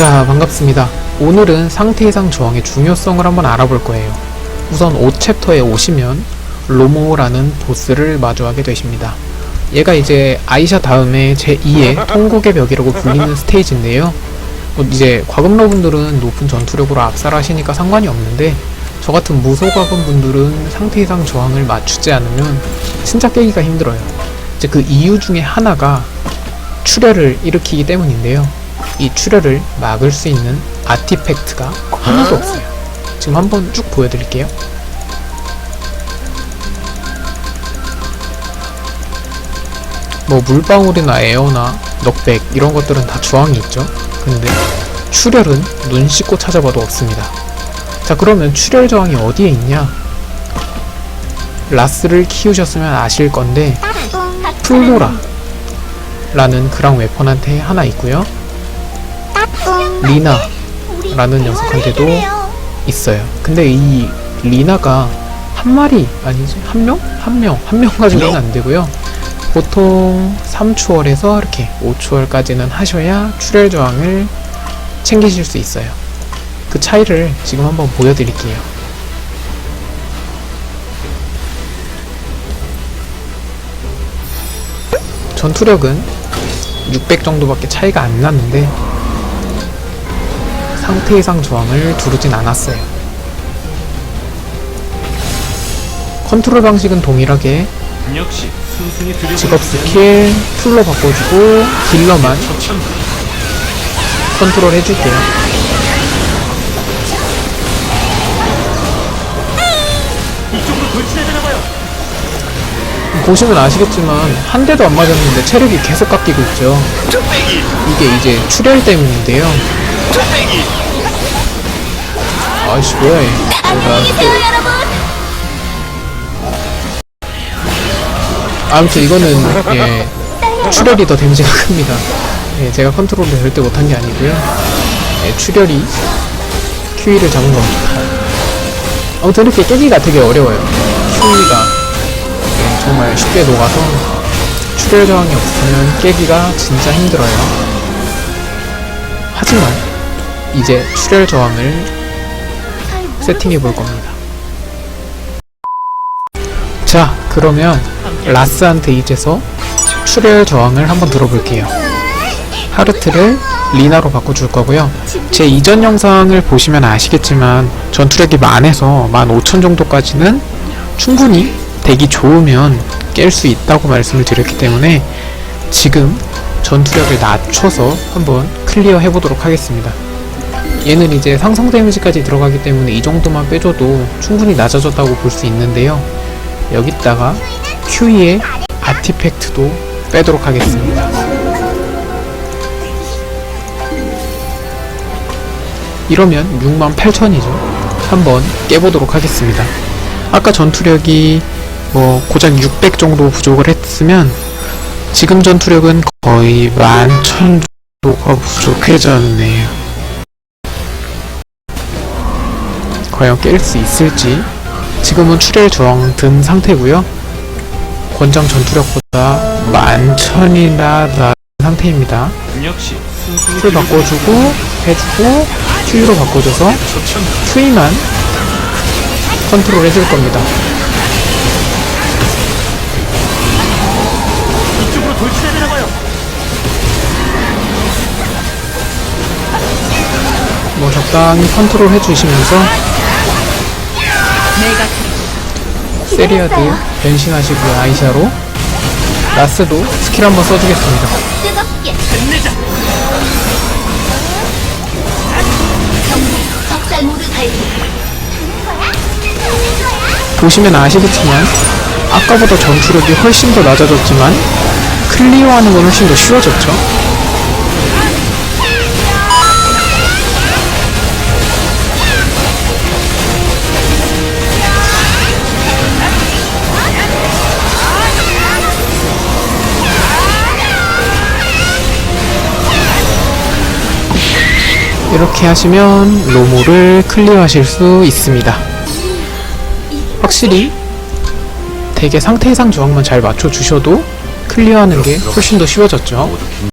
자, 반갑습니다. 오늘은 상태 이상 저항의 중요성을 한번 알아볼 거예요. 우선 5챕터에 오시면 로모라는 보스를 마주하게 되십니다. 얘가 이제 아이샤 다음에 제2의 통곡의 벽이라고 불리는 스테이지인데요. 뭐 이제 과금러 분들은 높은 전투력으로 압살하시니까 상관이 없는데 저 같은 무소과금 분들은 상태 이상 저항을 맞추지 않으면 진짜 깨기가 힘들어요. 이제 그 이유 중에 하나가 출혈을 일으키기 때문인데요. 이 출혈을 막을 수 있는 아티팩트가 하나도 없어요. 지금 한번 쭉 보여드릴게요. 뭐 물방울이나 에어나 넉백 이런 것들은 다 저항이 있죠. 근데 출혈은 눈 씻고 찾아봐도 없습니다. 자 그러면 출혈 저항이 어디에 있냐? 라스를 키우셨으면 아실 건데 플로라 라는 그랑 웨폰한테 하나 있고요. 리나 라는 녀석한테도 있어요. 근데 이 리나가 한 마리 아니지 한 명? 한 명, 한 명 가지고는 안 되고요. 보통 3초월에서 이렇게 5초월까지는 하셔야 출혈 저항을 챙기실 수 있어요. 그 차이를 지금 한번 보여드릴게요. 전투력은 600 정도밖에 차이가 안 나는데 상태 이상 저항을 두르진 않았어요. 컨트롤 방식은 동일하게 직업 스킬 풀로 바꿔주고 딜러만 컨트롤 해줄게요. 보시면 아시겠지만 한 대도 안 맞았는데 체력이 계속 깎이고 있죠. 이게 이제 출혈 때문인데요. 얘. 내가 아무튼 이거는 예 출혈이 더 데미지가 큽니다. 예, 제가 컨트롤을 절대 못한 게 아니고요. 예, 출혈이 QE를 잡은 겁니다. 아무튼 이렇게 깨기가 되게 어려워요. QE가 예, 정말 쉽게 녹아서 출혈 저항이 없으면 깨기가 진짜 힘들어요. 하지만 이제 출혈 저항을 세팅해 볼 겁니다. 자, 그러면 라스한테 이제서 출혈 저항을 한번 들어볼게요. 하르트를 리나로 바꿔줄 거고요. 제 이전 영상을 보시면 아시겠지만 전투력이 만에서 15,000 정도까지는 충분히 되기 좋으면 깰 수 있다고 말씀을 드렸기 때문에 지금 전투력을 낮춰서 한번 클리어 해보도록 하겠습니다. 얘는 이제 상성 데미지까지 들어가기 때문에 이 정도만 빼줘도 충분히 낮아졌다고 볼 수 있는데요. 여기다가 QE의 아티팩트도 빼도록 하겠습니다. 이러면 68,000이죠. 한번 깨보도록 하겠습니다. 아까 전투력이 뭐 고작 600 정도 부족을 했으면 지금 전투력은 거의 11,000 정도가 부족해졌네요. 과연 깰 수 있을지. 지금은 출혈 저항 든 상태고요. 권장 전투력보다 만천이나 낮은 상태입니다. 풀 바꿔주고 해주고 Q로 바꿔줘서 Q만 컨트롤 해줄 겁니다. 뭐 적당히 컨트롤 해주시면서 세리아드 변신하시고요 아이샤로. 라스도 스킬 한번 써주겠습니다. 뜨겁게. 끝내자. 적살 모드 발휘 보시면 아시겠지만 아까보다 전투력이 훨씬 더 낮아졌지만 클리어하는 건 훨씬 더 쉬워졌죠 이렇게 하시면 로모를 클리어하실 수 있습니다. 확실히 되게 상태 이상 저항만 잘 맞춰주셔도 클리어하는 게 훨씬 더 쉬워졌죠.